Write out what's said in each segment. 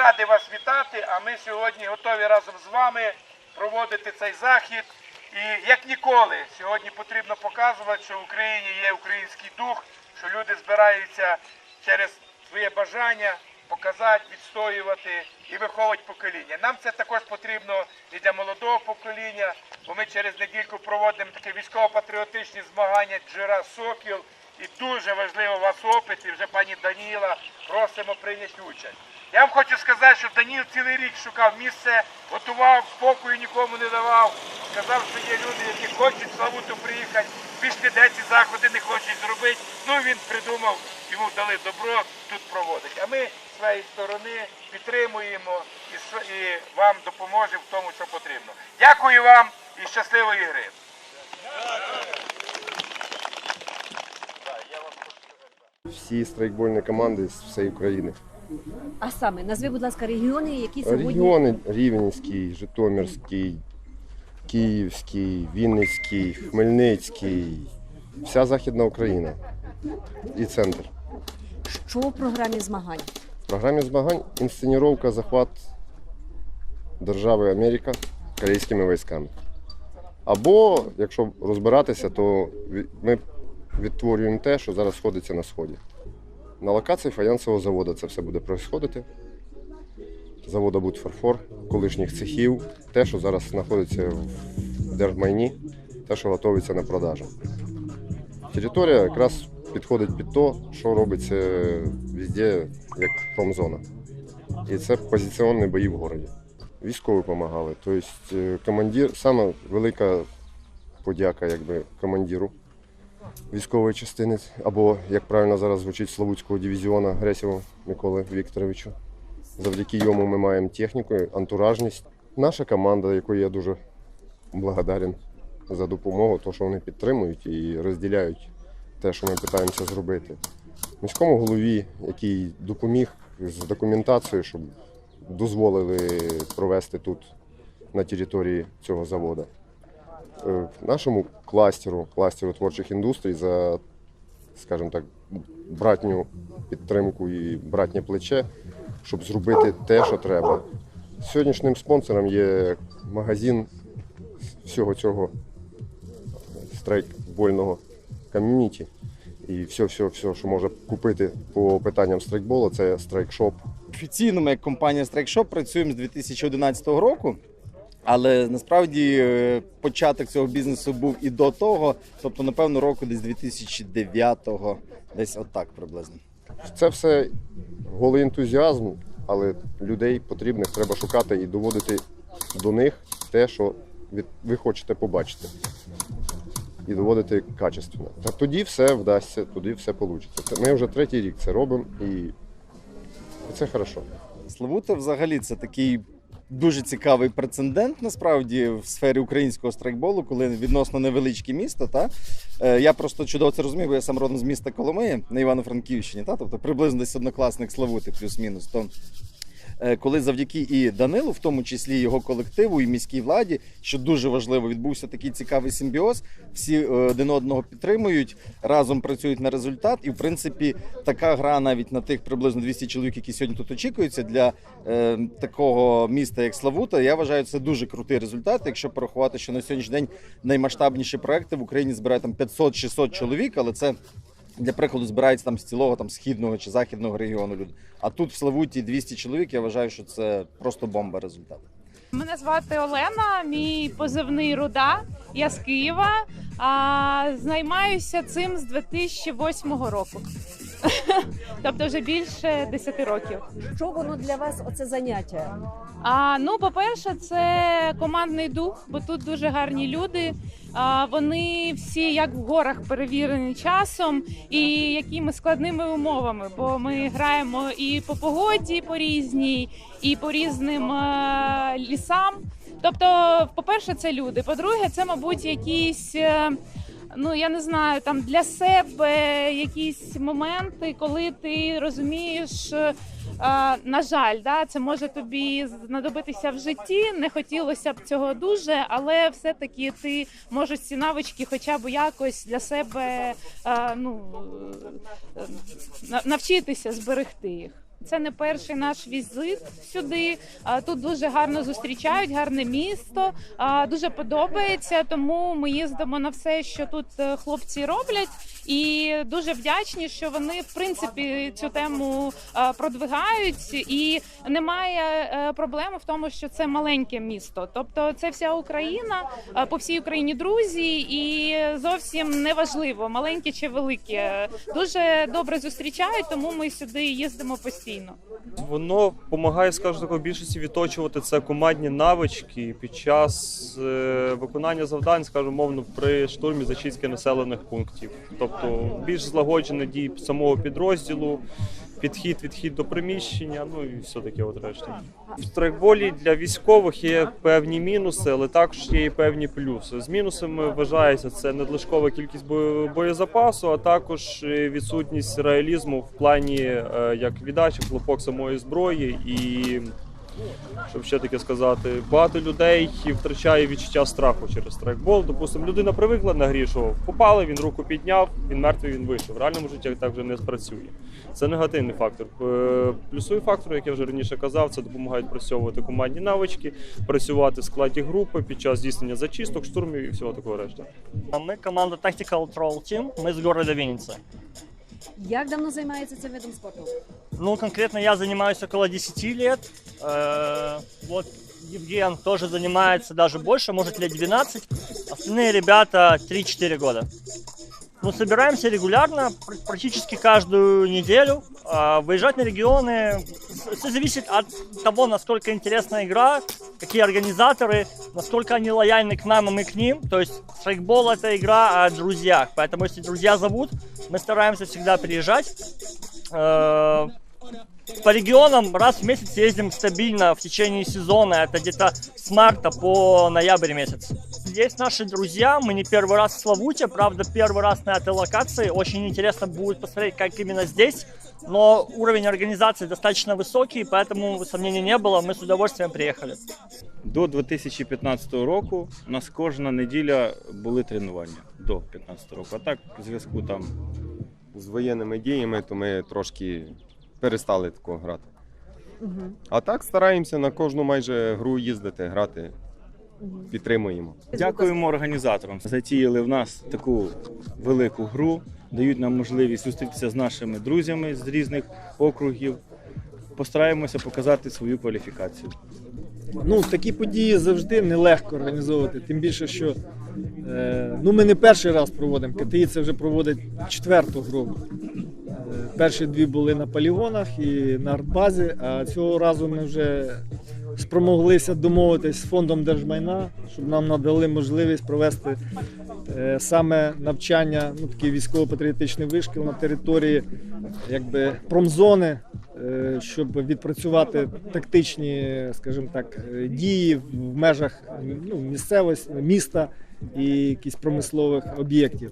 раді вас вітати, а ми сьогодні готові разом з вами проводити цей захід. І як ніколи сьогодні потрібно показувати, що в Україні є український дух, що люди збираються через своє бажання показати, відстоювати і виховувати покоління. Нам це також потрібно і для молодого покоління, бо ми через недільку проводимо таке військово-патріотичні змагання Джира Сокіл. І дуже важливо у вас опит, і вже пані Даніла просимо прийняти участь. Я вам хочу сказати, що Даніл цілий рік шукав місце, готував, спокою нікому не давав. Сказав, що є люди, які хочуть Славуту приїхати, пішли де ці заходи не хочуть зробити. Ну він придумав, йому дали добро тут проводить. А ми з своєї сторони підтримуємо і вам допоможемо в тому, що потрібно. Дякую вам і щасливої гри. всі страйкбольні команди з всієї України. А саме, назви, будь ласка, регіони, які сьогодні Регіони Рівненський, Житомирський, Київський, Вінницький, Хмельницький, вся Західна Україна і центр. що в програмі змагань? В програмі змагань інсценіровка захват держави Америка корейськими військами. Або, якщо розбиратися, то ми відтворюємо те, що зараз сходиться на сході. На локації фаянсового заводу це все буде происходити. Заводу Будфарфор, колишніх цехів, те, що зараз знаходиться в держмайні, те, що готується на продажу. Територія якраз підходить під те, що робиться везде, як промзона. І це позиціонні бої в городі. Військові допомагали. Тобто е, командир, саме велика подяка якби, командиру військової частини, або, як правильно зараз звучить, Славутського дивізіону Гресєву Миколи Вікторовичу. Завдяки йому ми маємо техніку, антуражність. Наша команда, якої я дуже благодарен за допомогу, то, що вони підтримують і розділяють те, що ми намагаємося зробити. Міському голові, який допоміг з документацією, щоб дозволили провести тут на території цього заводу. Е, Нашому кластеру, кластеру творчих індустрій за, скажімо так, братню підтримку і братнє плече, щоб зробити те, що треба. Сьогоднішнім спонсором є магазин всього цього страйкбольного ком'юніті. І все, все, все, що може купити по питанням страйкболу, це страйкшоп. Офіційно ми як компанія Shop працюємо з 2011 року. Але насправді е, початок цього бізнесу був і до того, тобто, напевно, року десь 2009-го, десь отак приблизно. Це все голий ентузіазм, але людей потрібних треба шукати і доводити до них те, що ви хочете побачити. І доводити качественно. Та тоді все вдасться, тоді все вийде. Ми вже третій рік це робимо і це хорошо. Славута взагалі це такий дуже цікавий прецедент насправді в сфері українського страйкболу, коли відносно невеличке місто. Та? Е, Я просто чудово це розумію, бо я сам родом з міста Коломиї на Івано-Франківщині, та? тобто приблизно десь однокласник Славути, плюс-мінус. То коли завдяки і Данилу, в тому числі його колективу і міській владі, що дуже важливо, відбувся такий цікавий симбіоз. Всі е, один одного підтримують, разом працюють на результат. І в принципі, така гра навіть на тих приблизно 200 чоловік, які сьогодні тут очікуються для е, такого міста, як Славута. Я вважаю, це дуже крутий результат. Якщо порахувати, що на сьогоднішній день наймасштабніші проекти в Україні збирають там 500-600 чоловік, але це для прикладу збираються там з цілого там східного чи західного регіону люди. А тут в Славуті 200 чоловік. Я вважаю, що це просто бомба результат. Мене звати Олена, мій позивний руда. Я з Києва. А, займаюся цим з 2008 року. тобто вже більше 10 років. Що воно для вас оце заняття? А, ну, по-перше, це командний дух, бо тут дуже гарні люди. А, вони всі як в горах перевірені часом і якими складними умовами, бо ми граємо і по погоді по різній, і по різним е, лісам. Тобто, по-перше, це люди. По-друге, це, мабуть, якісь. Ну я не знаю, там для себе якісь моменти, коли ти розумієш. е, на жаль, да, це може тобі знадобитися в житті. Не хотілося б цього дуже, але все-таки ти можеш ці навички, хоча б якось для себе е, ну, е, навчитися зберегти їх. Це не перший наш візит сюди. Тут дуже гарно зустрічають, гарне місто. Дуже подобається. Тому ми їздимо на все, що тут е, хлопці роблять, і дуже вдячні, що вони в принципі цю тему продвигають. І немає е, проблеми в тому, що це маленьке місто. Тобто, це вся Україна, по всій Україні друзі, і зовсім не важливо, маленьке чи велике. Дуже добре зустрічають, тому ми сюди їздимо постійно. Воно допомагає, скажімо так, в більшості відточувати це командні навички під час е, виконання завдань, скажімо, мовно, при штурмі зачистки населених пунктів. Тобто більш злагоджені дії самого підрозділу, підхід, відхід до приміщення, ну і все таке от решта. В страйкболі для військових є певні мінуси, але також є і певні плюси. З мінусами вважається це надлишкова кількість бо- боєзапасу, а також відсутність реалізму в плані е, як віддачі, хлопок самої зброї і Щоб ще таке сказати, багато людей втрачає відчуття страху через страйкбол. Допустимо, людина привикла на грі, що попали, він руку підняв, він мертвий, він вийшов. В реальному житті так вже не спрацює. Це негативний фактор. Е, Плюсовий фактор, як я вже раніше казав, це допомагають працьовувати командні навички, працювати в складі групи під час здійснення зачисток, штурмів і всього такого решта. А Мы команда Tactical Troll Team, мы с города Винницы. Як давно займається цим видом спорту? Ну, конкретно я занимаюсь около 10 лет. Э, Вот Евген тоже занимается даже больше, может лет 12. Остальные ребята 3-4 года. Ну, собираемся регулярно, пр- практически каждую неделю. А, Выезжать на регионы, все зависит от того, насколько интересна игра, какие организаторы, насколько они лояльны к нам, и мы к ним. То есть страйкбол это игра о друзьях, поэтому если друзья зовут, мы стараемся всегда приезжать. Э, По регионам раз в месяц ездим стабильно в течение сезона, это где-то с марта по ноябрь месяц. Здесь наши друзья, мы не первый раз в Славуте, правда первый раз на этой локации. Очень интересно будет посмотреть, как именно здесь. Но уровень организации достаточно высокий, поэтому сомнений не было, мы с удовольствием приехали. До 2015 року у нас кожна неділя були тренування до 2015 року. А так, в зв'язку там З воєнними діями, то ми трошки перестали такого грати. Угу. А так стараємося на кожну майже гру їздити, грати, підтримуємо. дякуємо організаторам. Затіяли в нас таку велику гру, дають нам можливість зустрітися з нашими друзями з різних округів. Постараємося показати свою кваліфікацію. Ну, такі події завжди нелегко організовувати. Тим більше, що е, ну, ми не перший раз проводимо. КТІ це вже проводить четверту гру. Перші дві були на полігонах і на артбазі, а цього разу ми вже спромоглися домовитись з фондом держмайна, щоб нам надали можливість провести е, саме навчання, ну такий військово-патріотичний вишкіл на території якби промзони, е, щоб відпрацювати тактичні, скажімо так, дії в межах ну, місцевості, міста і якісь промислових об'єктів.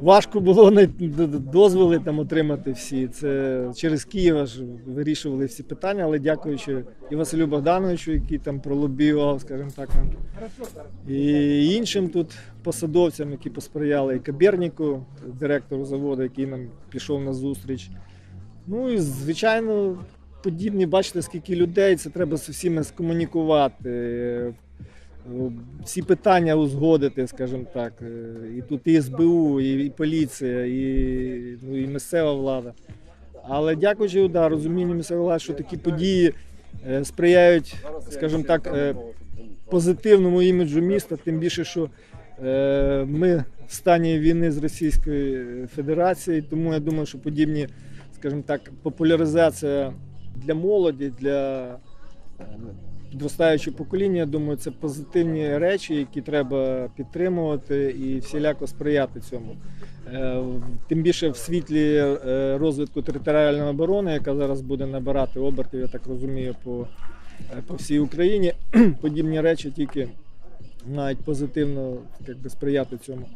Важко було на- дозволи там отримати всі. Це через Київ ж вирішували всі питання, але дякуючи і Василю Богдановичу, який там пролобіював, скажімо так, нам, і іншим тут посадовцям, які посприяли, і Каберніку, директору заводу, який нам пішов на зустріч. Ну і звичайно, подібні, бачите, скільки людей, це треба з усіма скомунікувати. Всі питання узгодити, скажімо так. Е, І тут і СБУ, і, і поліція, і, ну, і місцева влада. Але дякуючи да, розумінню місцевої влади, що такі події е, сприяють, скажімо так, е, позитивному іміджу міста, тим більше, що ми в стані війни з Російською Федерацією, тому я думаю, що подібні, скажімо так, популяризація для молоді, для е, покоління, я думаю, це позитивні речі, які треба підтримувати і всіляко сприяти цьому. Е, Тим більше в світлі е, розвитку територіальної оборони, яка зараз буде набирати обертів, я так розумію, по, е, по всій Україні, подібні речі тільки навіть позитивно якби, сприяти цьому.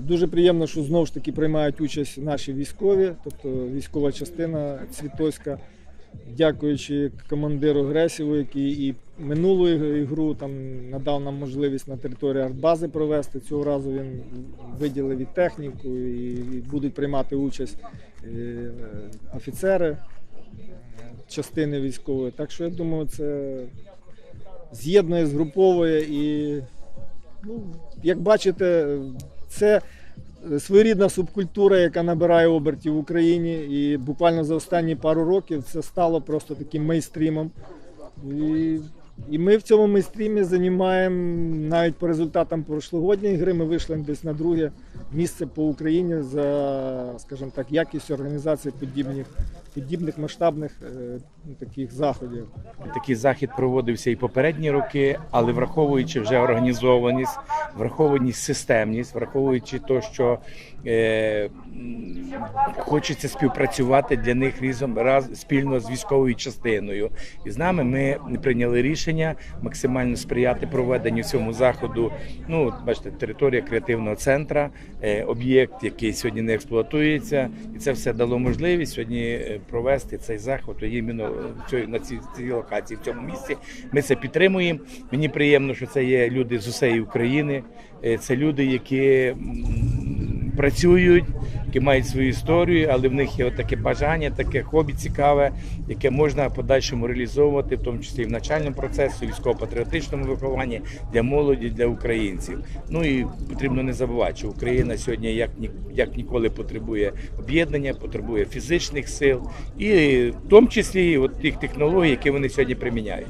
Дуже приємно, що знову ж таки приймають участь наші військові, тобто військова частина Цвітоська, дякуючи командиру Гресіву, який і минулу ігру там надав нам можливість на території артбази провести. Цього разу він виділив і техніку, і будуть приймати участь е, офіцери частини військової. Так що я думаю, це з'єднує, згруповує і, ну, як бачите, це своєрідна субкультура, яка набирає обертів в Україні. І буквально за останні пару років це стало просто таким мейстрімом. І, і ми в цьому мейстрімі займаємо навіть по результатам прошлогодньої гри. Ми вийшли десь на друге місце по Україні за, скажімо так, якістю організації подібних, подібних масштабних е, ну, таких заходів. Такий захід проводився і попередні роки, але враховуючи вже організованість, враховуючи системність, враховуючи те, що е, хочеться співпрацювати для них різом раз спільно з військовою частиною. І з нами ми прийняли рішення максимально сприяти проведенню цьому заходу. Ну, бачите, територія креативного центру, е, об'єкт, який сьогодні не експлуатується, і це все дало можливість сьогодні е, провести цей заход іменно цій- на цій, цій локації, в цьому місці. Ми це підтримуємо. Мені приємно, що це є люди з усієї України. Е, Це люди, які працюють, які мають свою історію, але в них є таке бажання, таке хобі цікаве, яке можна в подальшому реалізовувати, в тому числі і в навчальному процесі, військово-патріотичному вихованні для молоді, для українців. Ну і потрібно не забувати, що Україна сьогодні як як ніколи потребує об'єднання, потребує фізичних сил, і в тому числі от тих технологій, які вони сьогодні приміняють.